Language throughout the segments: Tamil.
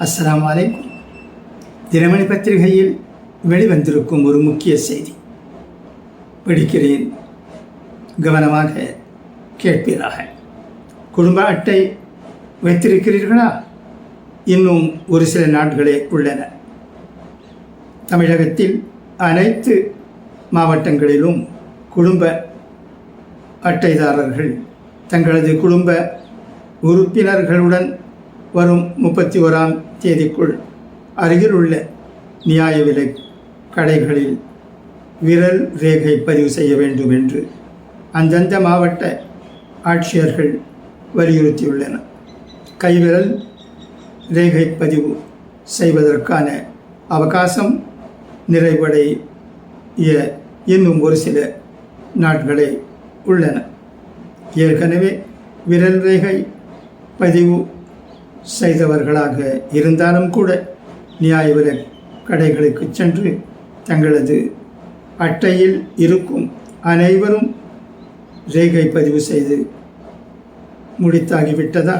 அஸ்லாம் வலைக்கும் தினமணி பத்திரிகையில் வெளிவந்திருக்கும் ஒரு முக்கிய செய்தி. படிக்கிறேன். கவனமாக கேட்பீராக குடும்ப அட்டை வைத்திருக்கிறீர்களா? இன்னும் ஒரு சில நாட்களே உள்ளன. தமிழகத்தில் அனைத்து மாவட்டங்களிலும் குடும்ப அட்டைதாரர்கள் தங்களது குடும்ப உறுப்பினர்களுடன் வரும் முப்பத்தி ஓராம் தேதிக்குள் அருகில் உள்ள நியாய விலை கடைகளில் விரல் ரேகை பதிவு செய்ய வேண்டும் என்று அந்தந்த மாவட்ட ஆட்சியர்கள் வலியுறுத்தியுள்ளனர். கைவிரல் ரேகை பதிவு செய்வதற்கான அவகாசம் நிறைவடைய இன்னும் ஒரு சில நாட்களே உள்ளன. ஏற்கனவே விரல் ரேகை பதிவு செய்தவர்களாக இருந்தாலும் கூட நியாய வில கடைகளுக்கு சென்று தங்களது அட்டையில் இருக்கும் அனைவரும் ரேகை பதிவு செய்து முடித்தாகிவிட்டதா?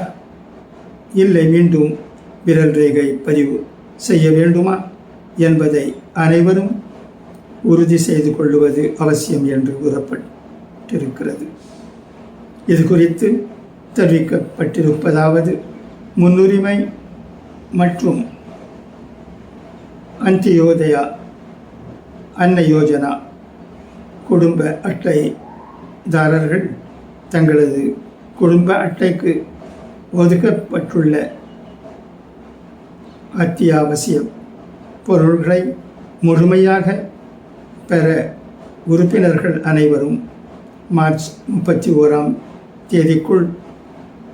இல்லை மீண்டும் விரல் ரேகை பதிவு செய்ய வேண்டுமா என்பதை அனைவரும் உறுதி செய்து கொள்வது அவசியம் என்று கூறப்பட்டிருக்கிறது. இது குறித்து தெரிவிக்கப்பட்டிருப்பதாவது முன்னுரிமை மற்றும் அந்தியோதயா அன்ன யோஜனா குடும்ப அட்டைதாரர்கள் தங்களது குடும்ப அட்டைக்கு ஒதுக்கப்பட்டுள்ள அத்தியாவசிய பொருள்களை முழுமையாக பெற உறுப்பினர்கள் அனைவரும் மார்ச் முப்பத்தி ஓராம் தேதிக்குள்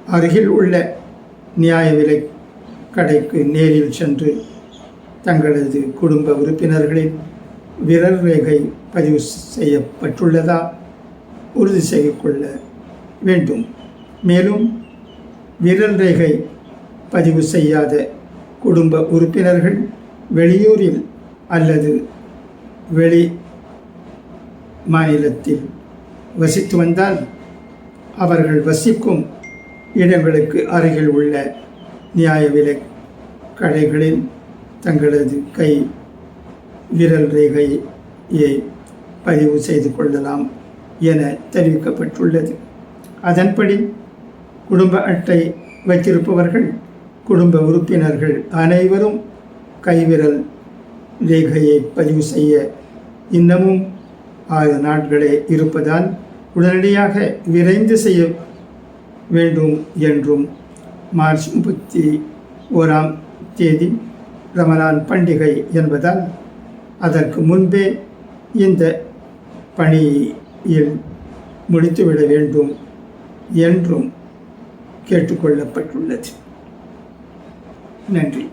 அருகில் உள்ள நியாய விலை கடைக்கு நேரில் சென்று தங்களது குடும்ப உறுப்பினர்களின் விரல் ரேகை பதிவு செய்யப்பட்டுள்ளதா? உறுதி செய்து கொள்ள வேண்டும். மேலும் விரல் ரேகை பதிவு செய்யாத குடும்ப உறுப்பினர்கள் வெளியூரில் அல்லது வெளி மாநிலத்தில் வசித்து வந்தால் அவர்கள் வசிக்கும் இடங்களுக்கு அருகில் உள்ள நியாய விலை கடைகளில் தங்களது கை விரல் ரேகையை பதிவு செய்து கொள்ளலாம் என தெரிவிக்கப்பட்டுள்ளது. அதன்படி குடும்ப அட்டை வைத்திருப்பவர்கள் குடும்ப உறுப்பினர்கள் அனைவரும் கைவிரல் ரேகையை பதிவு செய்ய இன்னமும் ஆறு நாட்களே இருப்பதால் உடனடியாக விரைந்து செய்ய வேண்டும் என்றும் மார்ச் முப்பத்தி ஓராம் தேதி ரமலான் பண்டிகை என்பதால் அதற்கு முன்பே இந்த பணியில் முடித்துவிட வேண்டும் என்றும் கேட்டுக்கொள்ளப்பட்டுள்ளது. நன்றி.